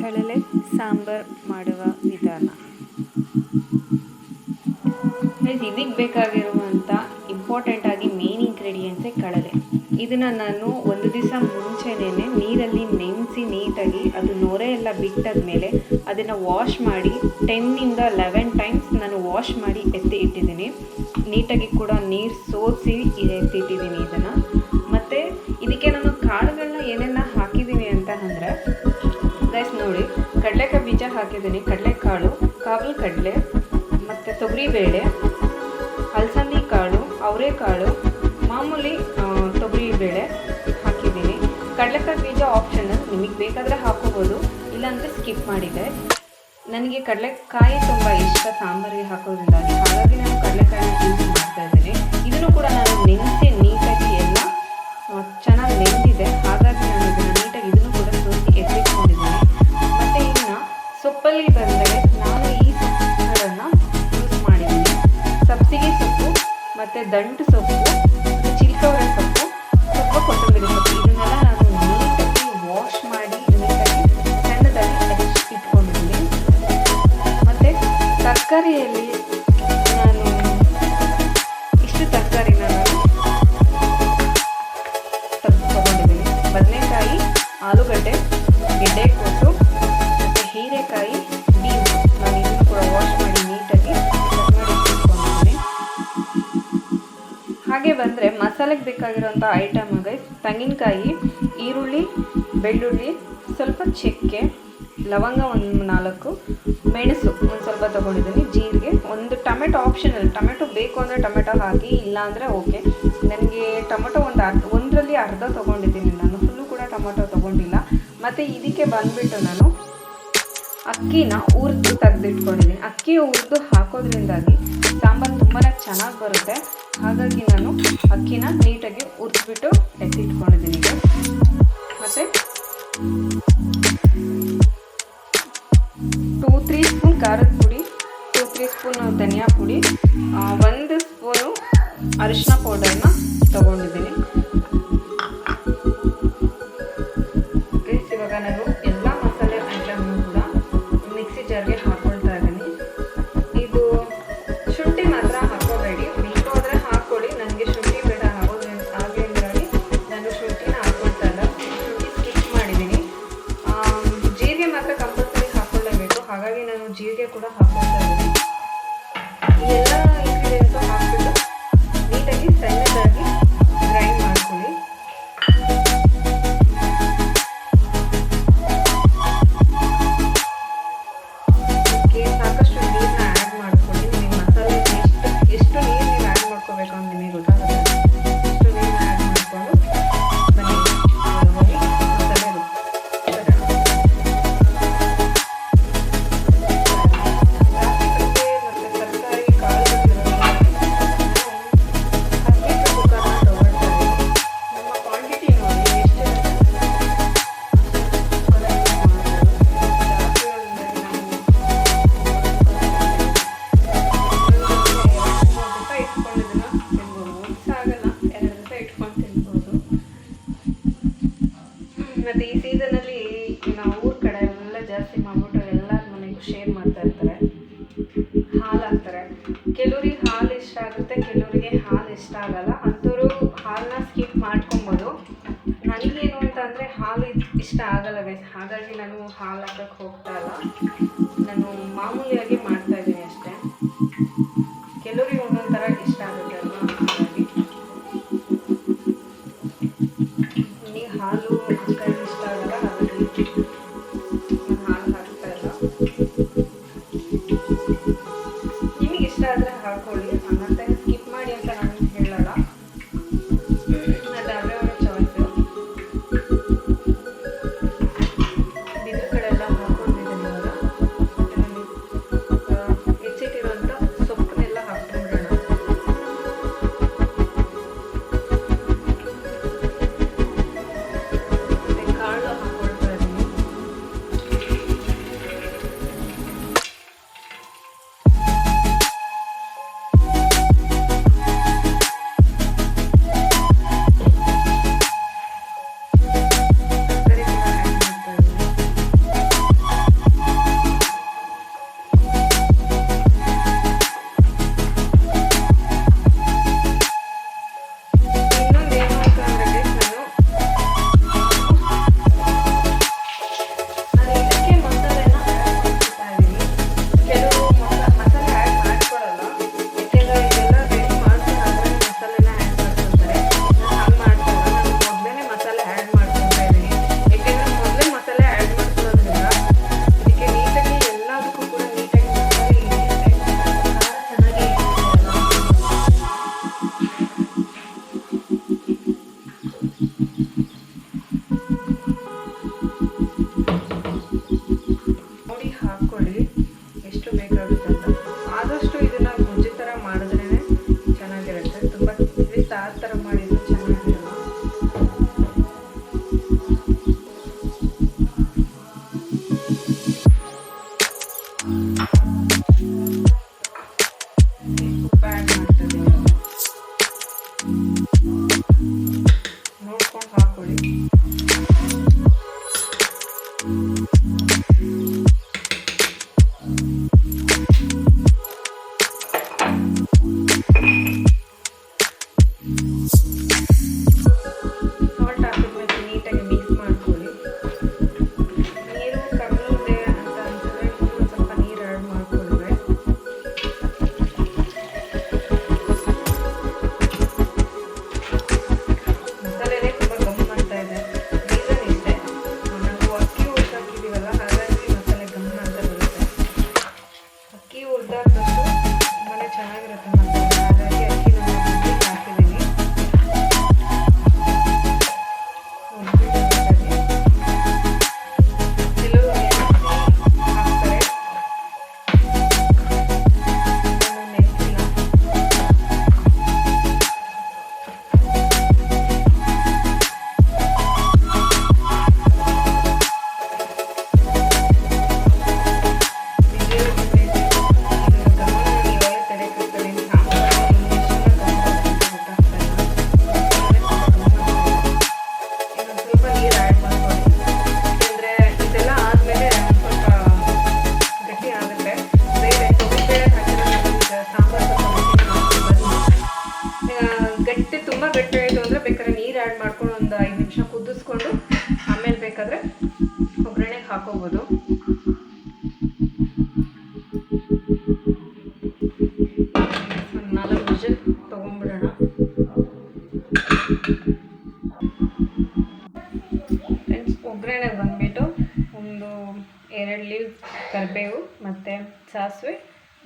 ಕಡಲೆ ಸಾಂಬಾರ್ ಮಾಡುವ ವಿಧಾನ. ಇದಕ್ಕೆ ಬೇಕಾಗಿರುವಂಥ ಇಂಪಾರ್ಟೆಂಟ್ ಆಗಿ ಮೇನ್ ಇಂಗ್ರೀಡಿಯೆಂಟ್ಸೇ ಕಡಲೆ. ಇದನ್ನು ನಾನು ಒಂದು ದಿವಸ ಮುಂಚೆನೇ ನೀರಲ್ಲಿ ನೆನೆಸಿ ನೀಟಾಗಿ ಅದು ನೊರೆ ಎಲ್ಲ ಬಿಟ್ಟಾದ್ಮೇಲೆ ಅದನ್ನು ವಾಶ್ ಮಾಡಿ ಟೆನ್ನಿಂದ ಲೆವೆನ್ ಟೈಮ್ಸ್ ನಾನು ವಾಶ್ ಮಾಡಿ ಎತ್ತಿ ಇಟ್ಟಿದ್ದೀನಿ. ನೀಟಾಗಿ ಕೂಡ ನೀರು ಸೋಸಿ ಹಾಕಿದ್ದೀನಿ ಕಡಲೆಕಾಳು ಕಾಬಲ್ ಕಡಲೆ ಮತ್ತು ತೊಗರಿಬೇಳೆ ಅಲಸಂದಿ ಕಾಳು ಅವರೆಕಾಳು, ಮಾಮೂಲಿ ತೊಗರಿ ಬೇಳೆ ಹಾಕಿದ್ದೀನಿ. ಕಡಲೆಕಾಯಿ ಬೀಜ ಆಪ್ಷನಲ್ ನಿಮಗೆ ಬೇಕಾದರೆ ಹಾಕೋಬೋದು, ಇಲ್ಲಾಂದರೆ ಸ್ಕಿಪ್ ಮಾಡಿದೆ. ನನಗೆ ಕಡಲೆಕಾಯಿ ತುಂಬ ಇಷ್ಟ, ಸಾಂಬಾರಿಗೆ ಹಾಕೋದ್ರಿಂದಾಗಿ. ಹಾಗಾಗಿ ನಾನು ಕಡಲೆಕಾಯಿ ಯೂಸ್ ಮಾಡ್ತಾ ಇದ್ದೀನಿ. ಇದನ್ನು ಕೂಡ ನಾನು ನೆನೆಸಿ, ನೀಟಾಗಿ ಎಲ್ಲ ಚೆನ್ನಾಗಿ ನೆನೆದಿದೆ ಹಾಗಾಗಿ ದಂಟು ಸೊಪ್ಪು ಚಿಲ್ಕವರ ಸೊಪ್ಪು, ಸ್ವಲ್ಪ ಕೊತ್ತಂಬರಿ ಸೊಪ್ಪು. ಇದನ್ನೆಲ್ಲ ನಾನು ನೀಟಾಗಿ ವಾಶ್ ಮಾಡಿ, ನೀಟಾಗಿ ಸಣ್ಣದಾಗಿ ಇಟ್ಕೊಂಡಿದ್ದೀನಿ. ಮತ್ತು ತರಕಾರಿಯಲ್ಲಿ ಹಾಗೆ ಬಂದರೆ ಮಸಾಲೆಗೆ ಬೇಕಾಗಿರುವಂಥ ಐಟಮ್ ಗೈಸ್ ತೆಂಗಿನಕಾಯಿ, ಈರುಳ್ಳಿ, ಬೆಳ್ಳುಳ್ಳಿ, ಸ್ವಲ್ಪ ಚಕ್ಕೆ, ಲವಂಗ ಒಂದು ನಾಲ್ಕು, ಮೆಣಸು ಒಂದು ಸ್ವಲ್ಪ ತೊಗೊಂಡಿದ್ದೀನಿ. ಜೀರಿಗೆ ಒಂದು ಟೊಮೆಟೊ ಆಪ್ಷನಲ್ ಟೊಮೆಟೊ ಬೇಕು ಅಂದರೆ ಟೊಮೆಟೊ ಹಾಕಿ, ಇಲ್ಲ ಅಂದರೆ ಓಕೆ. ನನಗೆ ಟೊಮೆಟೊ ಒಂದು ಅರ್ಧ, ಒಂದರಲ್ಲಿ ಅರ್ಧ ತೊಗೊಂಡಿದ್ದೀನಿ. ನಾನು ಫುಲ್ಲು ಕೂಡ ಟೊಮೆಟೊ ತೊಗೊಂಡಿಲ್ಲ. ಮತ್ತು ಇದಕ್ಕೆ ಬಂದುಬಿಟ್ಟು ನಾನು ಅಕ್ಕಿನ ಹುರಿದು ತೆಗೆದಿಟ್ಕೊಂಡಿದ್ದೀನಿ. ಅಕ್ಕಿ ಹುರಿದು ಹಾಕೋದ್ರಿಂದಾಗಿ ಸಾಂಬಾರು ತುಂಬಾ ಚೆನ್ನಾಗಿ ಬರುತ್ತೆ. ಹಾಗಾಗಿ ನಾನು ಅಕ್ಕಿನ ನೀಟಾಗಿ ಹುರಿದ್ಬಿಟ್ಟು ಎತ್ತಿಟ್ಕೊಂಡಿದ್ದೀನಿ ಈಗ. ಮತ್ತು ಟೂ ತ್ರೀ ಸ್ಪೂನ್ ಖಾರದ ಪುಡಿ ಟೂ ತ್ರೀ ಸ್ಪೂನ್ ಧನಿಯಾ ಪುಡಿ ಒಂದು ಸ್ಪೂನು ಅರಿಶಿನ ಪೌಡರ್ನ ತೊಗೊಂಡಿದ್ದೀನಿ. ಇಷ್ಟ ಆಗಲ್ಲ ಗೈಸ್ ಹಾಗಾಗಿ ನಾನು ಹಾಲು ಹಾಕಕ್ಕೆ ಹೋಗ್ತಾ ಇಲ್ಲ. ನಾನು ಮಾಮೂಲಿಯಾಗಿ ಮಾಡ್ತಾ ಇದ್ದೀನಿ ಅಷ್ಟೇ. ಕೆಲವರಿಗೆ ಒಂದೊಂದು ಥರ ಇಷ್ಟ ಆಗುತ್ತೆ ಅಲ್ವಾ? ಹಾಗಾಗಿ. ನೀವು ಹಾಲು ಇಷ್ಟ ಆಗಲ್ಲ ಹಾಗಾಗಿ. ನಾನು ಹಾಲು ಹಾಕ್ತಾ ಮಾಡ ವಿಷಲ್ ಫ್ರೆಂಡ್ಸ್ ಒಗ್ಗರಣೆಗೆ ಬಂದುಬಿಟ್ಟು ಒಂದು ಎರಡು ಲೀವ್ ಕರಿಬೇವು ಮತ್ತು ಸಾಸಿವೆ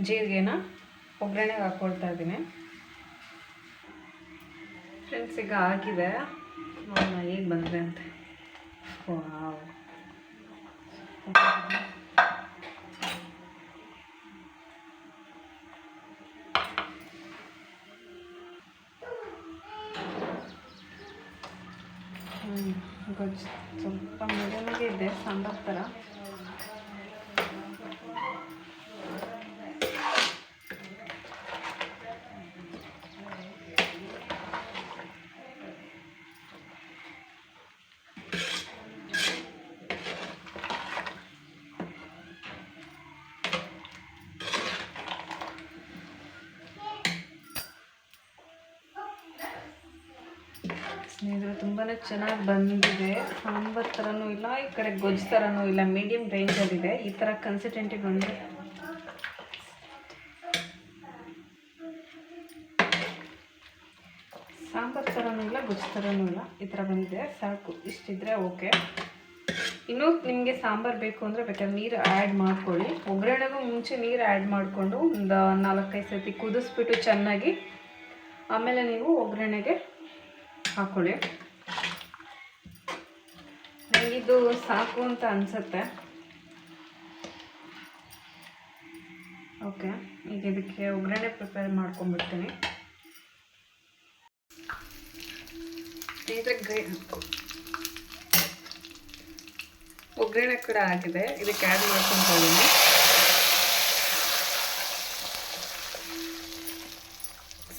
ಜೀರಿಗೆನ ಒಗ್ಗರಣೆಗೆ ಹಾಕ್ಕೊಳ್ತಾ ಇದ್ದೀನಿ. ಫ್ರೆಂಡ್ಸ್ ಈಗ ಆಗಿದೆ. ನೋಡೋಣ, ಹೇಗೆ ಬಂದರೆ ಅಂತ ವಾವ್ ಹ್ಞೂ ಗೊಜ್ಜು ಸ್ವಲ್ಪ ಮೀಡಿಯಮಾಗೆ ಇದೆ ಸಾಂಬಾರು ಥರ ಸ್ನೇಹಿತರೆ ತುಂಬಾ ಚೆನ್ನಾಗಿ ಬಂದಿದೆ. ಸಾಂಬಾರ್ ಥರನೂ ಇಲ್ಲ, ಈ ಕಡೆ ಗೊಜ್ಜು ಥರನೂ ಇಲ್ಲ ಮೀಡಿಯಮ್ ರೇಂಜಲ್ಲಿದೆ ಈ ಥರ ಕನ್ಸಿಸ್ಟೆಂಟಿಗೆ ಬಂದರೆ ಸಾಂಬಾರ್ ಥರನೂ ಇಲ್ಲ, ಗೊಜ್ಜು ಥರನೂ ಇಲ್ಲ, ಈ ಥರ ಬಂದಿದೆ. ಸಾಕು, ಇಷ್ಟಿದ್ರೆ ಓಕೆ. ಇನ್ನೂ ನಿಮಗೆ ಸಾಂಬಾರು ಬೇಕು ಅಂದರೆ ಬೇಕಾದ್ರೆ ನೀರು ಆ್ಯಡ್ ಮಾಡ್ಕೊಳ್ಳಿ. ಒಗ್ಗರಣೆಗೂ ಮುಂಚೆ ನೀರು ಆ್ಯಡ್ ಮಾಡಿಕೊಂಡು ಒಂದು ನಾಲ್ಕೈದು ಸತಿ ಕುದಿಸ್ಬಿಟ್ಟು ಚೆನ್ನಾಗಿ ಆಮೇಲೆ ನೀವು ಒಗ್ಗರಣೆಗೆ ಹಾಕ್ಕೊಳ್ಳಿ ನನಗಿದು ಸಾಕು ಅಂತ ಅನಿಸುತ್ತೆ. ಓಕೆ ಈಗ ಇದಕ್ಕೆ ಒಗ್ಗರಣೆ ಪ್ರಿಪೇರ್ ಮಾಡ್ಕೊಂಡ್ಬಿಡ್ತೀನಿ. ಒಗ್ಗರಣೆ ಕೂಡ ಆಗಿದೆ, ಇದಕ್ಕೆ ಆ್ಯಡ್ ಮಾಡ್ಕೊಂಡು ಇದ್ದೀನಿ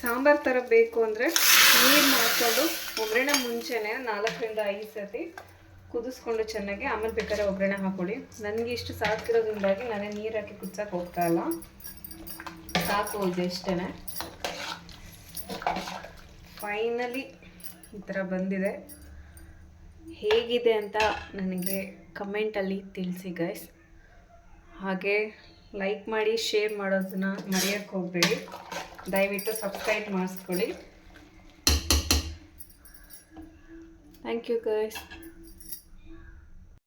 ಸಾಂಬಾರು ಥರ ಬೇಕು ಅಂದರೆ ನೀರು ಮಾಡ್ಕೊಂಡು ಒಗ್ಗರಣೆ ಮುಂಚೆನೇ ನಾಲ್ಕರಿಂದ ಐದು ಸತಿ ಕುದಿಸ್ಕೊಂಡು ಚೆನ್ನಾಗಿ ಆಮೇಲೆ ಬೇಕಾದ್ರೆ ಒಗ್ಗರಣೆ ಹಾಕೊಳ್ಳಿ. ನನಗೆ ಇಷ್ಟು ಸಾಕಿರೋದ್ರಿಂದಾಗಿ ನಾನೇ ನೀರು ಹಾಕಿ ಕುದ್ಸಕ್ಕೆ ಹೋಗ್ತಾ ಇಲ್ಲ. ಸಾಕು ಇಷ್ಟೇ ಫೈನಲಿ ಈ ಥರ ಬಂದಿದೆ. ಹೇಗಿದೆ ಅಂತ ನನಗೆ ಕಮೆಂಟಲ್ಲಿ ತಿಳಿಸಿ ಗೈಸ್ ಹಾಗೆ ಲೈಕ್ ಮಾಡಿ ಶೇರ್ ಮಾಡೋದನ್ನ ಮರೆಯೋಕ್ಕೆ ಹೋಗಬೇಡಿ. ದಯವಿಟ್ಟು ಸಬ್ಸ್ಕ್ರೈಬ್ ಮಾಡಿಸ್ಕೊಳ್ಳಿ. Thank you guys.